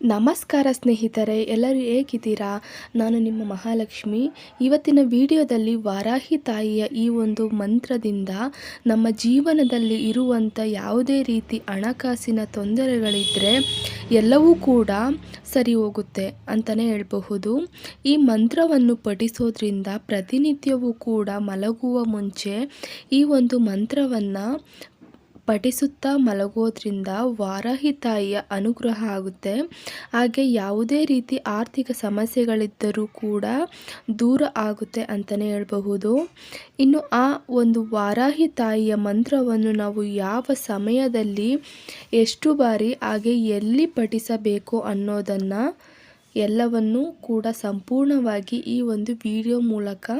ನಮಸ್ಕಾರ ಸ್ನೇಹಿತರೆ, ಎಲ್ಲರೂ ಹೇಗಿದ್ದೀರಾ? ನಾನು ನಿಮ್ಮ ಮಹಾಲಕ್ಷ್ಮಿ. ಇವತ್ತಿನ ವಿಡಿಯೋದಲ್ಲಿ ವಾರಾಹಿ ತಾಯಿಯ ಈ ಒಂದು ಮಂತ್ರದಿಂದ ನಮ್ಮ ಜೀವನದಲ್ಲಿ ಇರುವಂಥ ಯಾವುದೇ ರೀತಿ ಹಣಕಾಸಿನ ತೊಂದರೆಗಳಿದ್ದರೆ ಎಲ್ಲವೂ ಕೂಡ ಸರಿ ಹೋಗುತ್ತೆ ಅಂತಲೇ ಹೇಳಬಹುದು. ಈ ಮಂತ್ರವನ್ನು ಪಠಿಸೋದ್ರಿಂದ ಪ್ರತಿನಿತ್ಯವೂ ಕೂಡ ಮಲಗುವ ಮುಂಚೆ ಈ ಒಂದು ಮಂತ್ರವನ್ನು ಪಠಿಸುತ್ತಾ ಮಲಗೋದ್ರಿಂದ ವಾರಾಹಿ ತಾಯಿಯ ಅನುಗ್ರಹ ಆಗುತ್ತೆ. ಹಾಗೆ ಯಾವುದೇ ರೀತಿ ಆರ್ಥಿಕ ಸಮಸ್ಯೆಗಳಿದ್ದರೂ ಕೂಡ ದೂರ ಆಗುತ್ತೆ ಅಂತಲೇ ಹೇಳಬಹುದು. ಇನ್ನು ಆ ಒಂದು ವಾರಾಹಿ ತಾಯಿಯ ಮಂತ್ರವನ್ನು ನಾವು ಯಾವ ಸಮಯದಲ್ಲಿ ಎಷ್ಟು ಬಾರಿ ಹಾಗೆ ಎಲ್ಲಿ ಪಠಿಸಬೇಕು ಅನ್ನೋದನ್ನು ಎಲ್ಲವನ್ನೂ ಕೂಡ ಸಂಪೂರ್ಣವಾಗಿ ಈ ಒಂದು ವಿಡಿಯೋ ಮೂಲಕ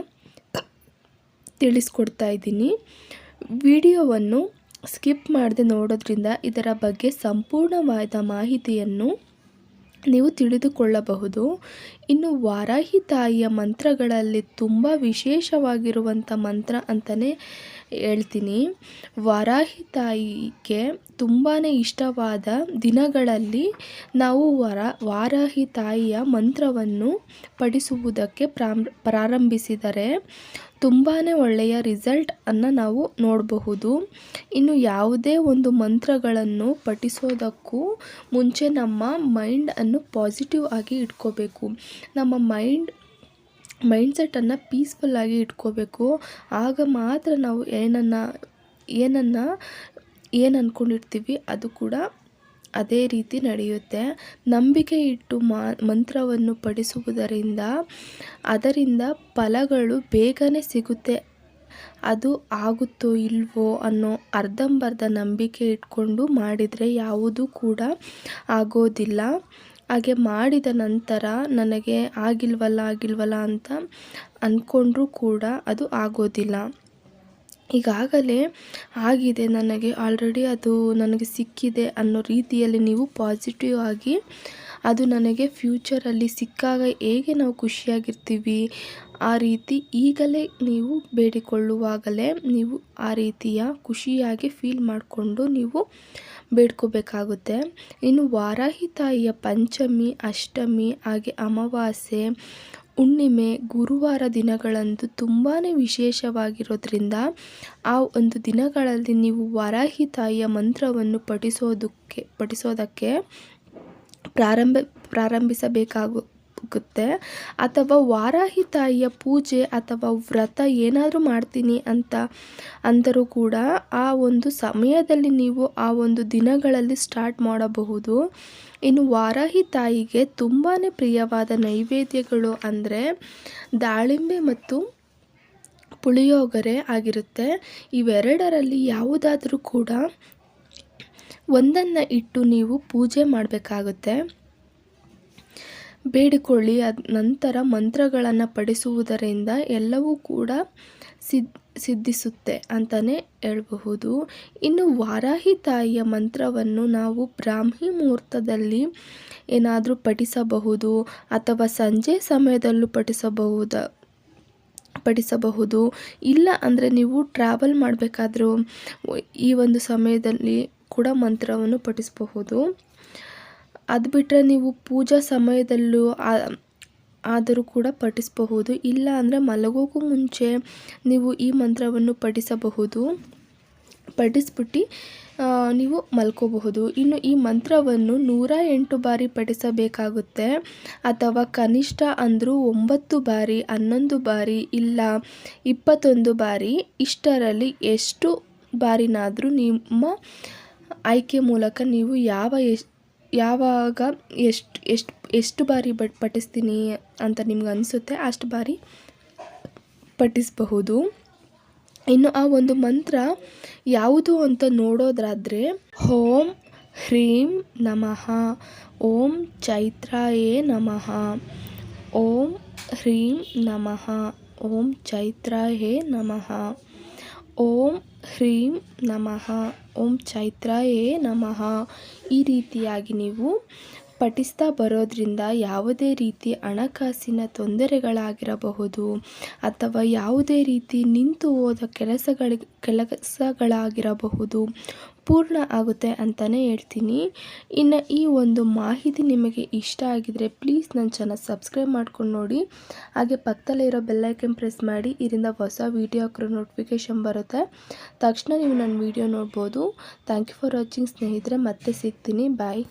ತಿಳಿಸ್ಕೊಡ್ತಾ ಇದ್ದೀನಿ. ವಿಡಿಯೋವನ್ನು ಸ್ಕಿಪ್ ಮಾಡದೆ ನೋಡೋದ್ರಿಂದ ಇದರ ಬಗ್ಗೆ ಸಂಪೂರ್ಣವಾದ ಮಾಹಿತಿಯನ್ನು ನೀವು ತಿಳಿದುಕೊಳ್ಳಬಹುದು. ಇನ್ನು ವಾರಾಹಿ ತಾಯಿಯ ಮಂತ್ರಗಳಲ್ಲಿ ತುಂಬ ವಿಶೇಷವಾಗಿರುವಂಥ ಮಂತ್ರ ಅಂತಲೇ ಹೇಳ್ತೀನಿ. ವಾರಾಹಿ ತಾಯಿಗೆ ತುಂಬಾ ಇಷ್ಟವಾದ ದಿನಗಳಲ್ಲಿ ನಾವು ವರ, ವಾರಾಹಿ ತಾಯಿಯ ಮಂತ್ರವನ್ನು ಪಡಿಸುವುದಕ್ಕೆ ಪ್ರಾರಂಭಿಸಿದರೆ ತುಂಬಾ ಒಳ್ಳೆಯ ರಿಸಲ್ಟನ್ನು ನಾವು ನೋಡಬಹುದು. ಇನ್ನು ಯಾವುದೇ ಒಂದು ಮಂತ್ರಗಳನ್ನು ಪಠಿಸೋದಕ್ಕೂ ಮುಂಚೆ ನಮ್ಮ ಮೈಂಡನ್ನು ಪಾಸಿಟಿವ್ ಆಗಿ ಇಟ್ಕೋಬೇಕು. ನಮ್ಮ ಮೈಂಡ್ ಮೈಂಡ್ಸೆಟ್ಟನ್ನು ಪೀಸ್ಫುಲ್ಲಾಗಿ ಇಟ್ಕೋಬೇಕು. ಆಗ ಮಾತ್ರ ನಾವು ಏನನ್ನು ಏನನ್ನು ಏನು ಅಂದ್ಕೊಂಡಿರ್ತೀವಿ ಅದು ಕೂಡ ಅದೇ ರೀತಿ ನಡೆಯುತ್ತೆ. ನಂಬಿಕೆ ಇಟ್ಟು ಮಾ, ಮಂತ್ರವನ್ನು ಪಡಿಸುವುದರಿಂದ ಅದರಿಂದ ಫಲಗಳು ಬೇಗನೆ ಸಿಗುತ್ತೆ. ಅದು ಆಗುತ್ತೋ ಇಲ್ವೋ ಅನ್ನೋ ಅರ್ಧಂಬರ್ಧ ನಂಬಿಕೆ ಇಟ್ಕೊಂಡು ಮಾಡಿದರೆ ಯಾವುದೂ ಕೂಡ ಆಗೋದಿಲ್ಲ. ಹಾಗೆ ಮಾಡಿದ ನಂತರ ನನಗೆ ಆಗಿಲ್ವಲ್ಲ ಆಗಿಲ್ವಲ್ಲ ಅಂತ ಅಂದ್ಕೊಂಡ್ರೂ ಕೂಡ ಅದು ಆಗೋದಿಲ್ಲ. ಈಗಾಗಲೇ ಆಗಿದೆ ನನಗೆ ಆಲ್ರೆಡಿ ಅದು ನನಗೆ ಸಿಕ್ಕಿದೆ ಅನ್ನೋ ರೀತಿಯಲ್ಲಿ ನೀವು ಪಾಸಿಟಿವ್ ಆಗಿ ಅದು ನನಗೆ ಫ್ಯೂಚರಲ್ಲಿ ಸಿಕ್ಕಾಗ ಹೇಗೆ ನಾವು ಖುಷಿಯಾಗಿರ್ತೀವಿ, ಆ ರೀತಿ ಈಗಲೇ ನೀವು ಬೇಡಿಕೊಳ್ಳುವಾಗಲೇ ನೀವು ಆ ರೀತಿಯ ಖುಷಿಯಾಗಿ ಫೀಲ್ ಮಾಡಿಕೊಂಡು ನೀವು ಬೇಡ್ಕೋಬೇಕಾಗುತ್ತೆ. ಇನ್ನು ವಾರಾಹಿ ತಾಯಿಯ ಪಂಚಮಿ, ಅಷ್ಟಮಿ, ಹಾಗೆ ಅಮಾವಾಸ್ಯೆ, ಹುಣ್ಣಿಮೆ, ಗುರುವಾರ ದಿನಗಳಂದು ತುಂಬಾ ವಿಶೇಷವಾಗಿರೋದ್ರಿಂದ ಆ ಒಂದು ದಿನಗಳಲ್ಲಿ ನೀವು ವಾರಾಹಿ ತಾಯಿಯ ಮಂತ್ರವನ್ನು ಪಠಿಸೋದಕ್ಕೆ ಪಠಿಸೋದಕ್ಕೆ ಪ್ರಾರಂಭ, ಪ್ರಾರಂಭಿಸಬೇಕಾಗು ಆಗುತ್ತೆ ಅಥವಾ ವಾರಾಹಿ ತಾಯಿಯ ಪೂಜೆ ಅಥವಾ ವ್ರತ ಏನಾದರೂ ಮಾಡ್ತೀನಿ ಅಂತ ಅಂದರೂ ಕೂಡ ಆ ಒಂದು ಸಮಯದಲ್ಲಿ ನೀವು ಆ ಒಂದು ದಿನಗಳಲ್ಲಿ ಸ್ಟಾರ್ಟ್ ಮಾಡಬಹುದು. ಇನ್ನು ವಾರಾಹಿ ತಾಯಿಗೆ ತುಂಬಾ ಪ್ರಿಯವಾದ ನೈವೇದ್ಯಗಳು ಅಂದರೆ ದಾಳಿಂಬೆ ಮತ್ತು ಪುಳಿಯೋಗರೆ ಆಗಿರುತ್ತೆ. ಇವೆರಡರಲ್ಲಿ ಯಾವುದಾದರೂ ಕೂಡ ಒಂದನ್ನು ಇಟ್ಟು ನೀವು ಪೂಜೆ ಮಾಡಬೇಕಾಗುತ್ತೆ. ಬೇಡಿಕೊಳ್ಳಿ. ಅದ ನಂತರ ಮಂತ್ರಗಳನ್ನು ಪಡಿಸುವುದರಿಂದ ಎಲ್ಲವೂ ಕೂಡ ಸಿದ್, ಸಿದ್ಧಿಸುತ್ತೆ ಅಂತಲೇ ಹೇಳಬಹುದು. ಇನ್ನು ವಾರಾಹಿ ತಾಯಿಯ ಮಂತ್ರವನ್ನು ನಾವು ಬ್ರಾಹ್ಮಿ ಮುಹೂರ್ತದಲ್ಲಿ ಏನಾದರೂ ಪಠಿಸಬಹುದು ಅಥವಾ ಸಂಜೆ ಸಮಯದಲ್ಲೂ ಪಠಿಸಬಹುದ, ಪಠಿಸಬಹುದು. ಇಲ್ಲ ಅಂದರೆ ನೀವು ಟ್ರಾವೆಲ್ ಮಾಡಬೇಕಾದ್ರೂ ಈ ಒಂದು ಸಮಯದಲ್ಲಿ ಕೂಡ ಮಂತ್ರವನ್ನು ಪಠಿಸಬಹುದು. ಅದು ಬಿಟ್ಟರೆ ನೀವು ಪೂಜಾ ಸಮಯದಲ್ಲೂ ಆದರೂ ಕೂಡ ಪಠಿಸಬಹುದು. ಇಲ್ಲ ಅಂದರೆ ಮಲಗೋಕ್ಕೂ ಮುಂಚೆ ನೀವು ಈ ಮಂತ್ರವನ್ನು ಪಠಿಸಬಹುದು. ಪಠಿಸ್ಬಿಟ್ಟು ನೀವು ಮಲ್ಕೋಬಹುದು. ಇನ್ನು ಈ ಮಂತ್ರವನ್ನು ನೂರ ಎಂಟು ಬಾರಿ ಪಠಿಸಬೇಕಾಗುತ್ತೆ. ಅಥವಾ ಕನಿಷ್ಠ ಅಂದರೂ ಒಂಬತ್ತು ಬಾರಿ, ಹನ್ನೊಂದು ಬಾರಿ, ಇಲ್ಲ ಇಪ್ಪತ್ತೊಂದು ಬಾರಿ, ಇಷ್ಟರಲ್ಲಿ ಎಷ್ಟು ಬಾರಿನಾದರೂ ನಿಮ್ಮ ಆಯ್ಕೆ ಮೂಲಕ ನೀವು ಯಾವ ಎಷ್ಟು ಯಾವಾಗ ಎಷ್ಟು ಎಷ್ಟು ಎಷ್ಟು ಬಾರಿ ಬಟ್, ಪಠಿಸ್ತೀನಿ ಅಂತ ನಿಮ್ಗೆ ಅನಿಸುತ್ತೆ, ಅಷ್ಟು ಬಾರಿ ಪಠಿಸಬಹುದು. ಇನ್ನು ಆ ಒಂದು ಮಂತ್ರ ಯಾವುದು ಅಂತ ನೋಡೋದಾದರೆ ಓಂ ಹ್ರೀಂ ನಮಃ, ಓಂ ಚೈತ್ರಾಯೇ ನಮಃ, ಓಂ ಹ್ರೀಂ ನಮಃ, ಓಂ ಚೈತ್ರಾಯೇ ನಮಃ. ಓಂ ಹ್ರೀಂ ನಮಃ ಓಂ ಚೈತ್ರಾಯೇ ನಮಃ. ಈ ರೀತಿಯಾಗಿ ನೀವು ಪಠಿಸ್ತಾ ಬರೋದ್ರಿಂದ ಯಾವುದೇ ರೀತಿ ಹಣಕಾಸಿನ ತೊಂದರೆಗಳಾಗಿರಬಹುದು ಅಥವಾ ಯಾವುದೇ ರೀತಿ ನಿಂತು ಹೋದ ಕೆಲಸಗಳ, ಕೆಲಸಗಳಾಗಿರಬಹುದು, ಪೂರ್ಣ ಆಗುತ್ತೆ ಅಂತಲೇ ಹೇಳ್ತೀನಿ. ಇನ್ನು ಈ ಒಂದು ಮಾಹಿತಿ ನಿಮಗೆ ಇಷ್ಟ ಆಗಿದರೆ ಪ್ಲೀಸ್ ನನ್ನ ಚಾನಲ್ ಸಬ್ಸ್ಕ್ರೈಬ್ ಮಾಡ್ಕೊಂಡು ನೋಡಿ. ಹಾಗೆ ಪಕ್ಕದಲ್ಲಿರೋ ಬೆಲ್ಲೈಕನ್ ಪ್ರೆಸ್ ಮಾಡಿ, ಇದರಿಂದ ಹೊಸ ವೀಡಿಯೋ ಹಾಕಿರೋ ನೋಟಿಫಿಕೇಷನ್ ಬರುತ್ತೆ. ತಕ್ಷಣ ನೀವು ನನ್ನ ವೀಡಿಯೋ ನೋಡ್ಬೋದು. ಥ್ಯಾಂಕ್ ಯು ಫಾರ್ ವಾಚಿಂಗ್ ಸ್ನೇಹಿತರೆ, ಮತ್ತೆ ಸಿಗ್ತೀನಿ. ಬಾಯ್.